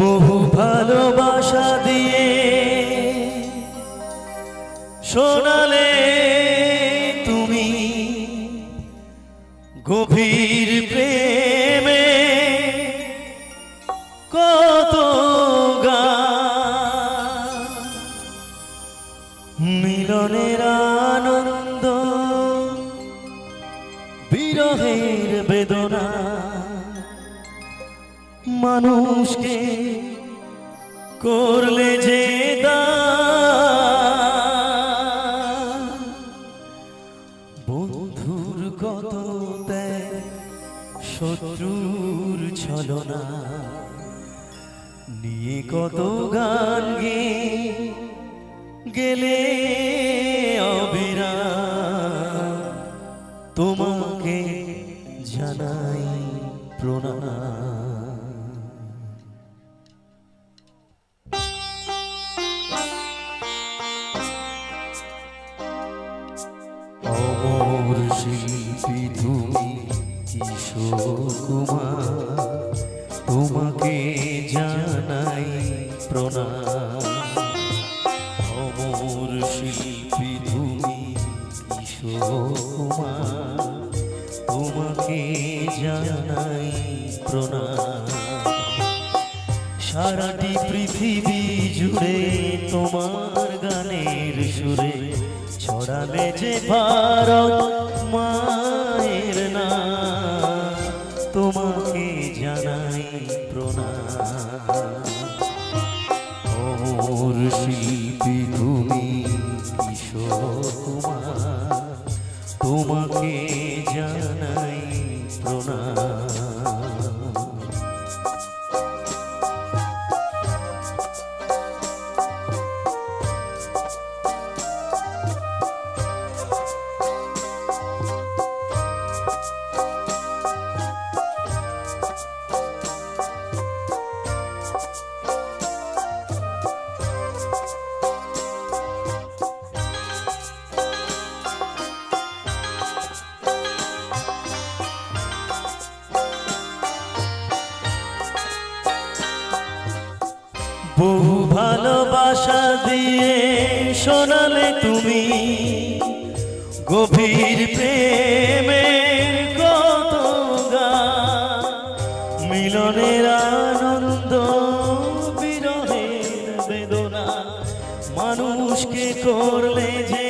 বহু ভালোবাসা দিয়ে শোনালে তুমি গভীর প্রেমে। মানুষকে করলে যে বন্ধুর কত শত্রুর ছলনা। নিয়ে কত গান গে, গেলে অবিরা। তোমাকে জানাই প্রণাম। শিল্পী তুমি কিশোর কুমার তোমাকে জানাই প্রণাম। অমর শিল্পী তুমি কিশোর তোমাকে জানাই প্রণাম। সারাটি পৃথিবী জুড়ে তোমার গানের সুরে ছড়ালে যে ভারত মায়ের না তোমাকে জানাই প্রণাম। অমর শিল্পী তুমি কিশোর কুমার, তোমাকে জানাই প্রণাম। বহু ভালোবাসা দিয়ে শোনালে তুমি গভীর প্রেমে মিলনের আনন্দ বিরহের বেদনা মানুষকে করলে যে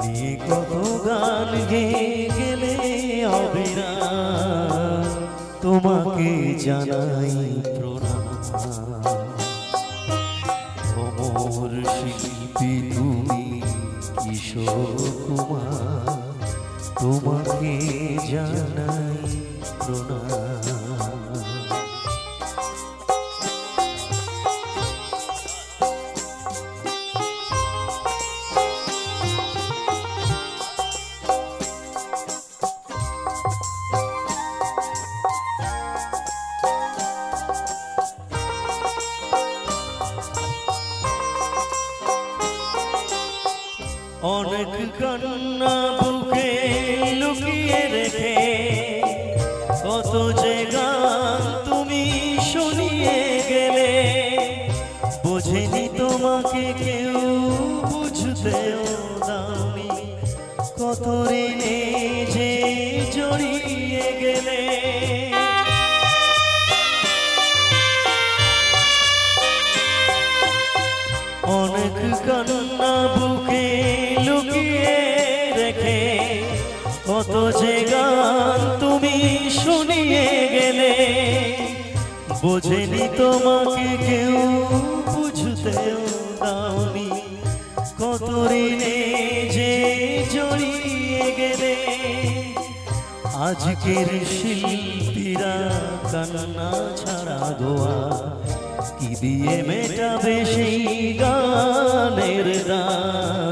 নিয়ে কত গান গে গেলে অবিরা। তোমাকে জানাই প্রণাম। অমর শিল্পী তুমি কিশোর কুমার, তোমাকে জানাই প্রণাম। কান্না বুকে লুকিয়ে রেখে, কত যে গান তুমি শুনিয়ে গেলে, বোঝেনি তোমাকে কেউ, বুঝতেও দাওনি, কত ঋণে যে জড়িয়ে গেলে। অনেক কান্না বুকে কত যে গান তুমি শুনিয়ে গেলে, বোঝেনি তোমাকে কেউ, বুঝতেও দাওনি কত ঋণে যে জড়িয়ে গেলে। আজকের শিল্পীরা কান্না ছাড়া দোয়া, কি দিয়ে মেটাবে সেই গানের গান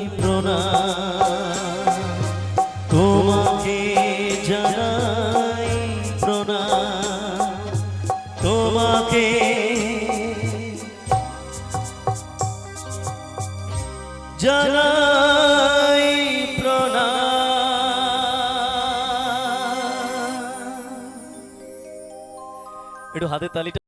জানাই প্রণাম। একটু হাতের তালিটা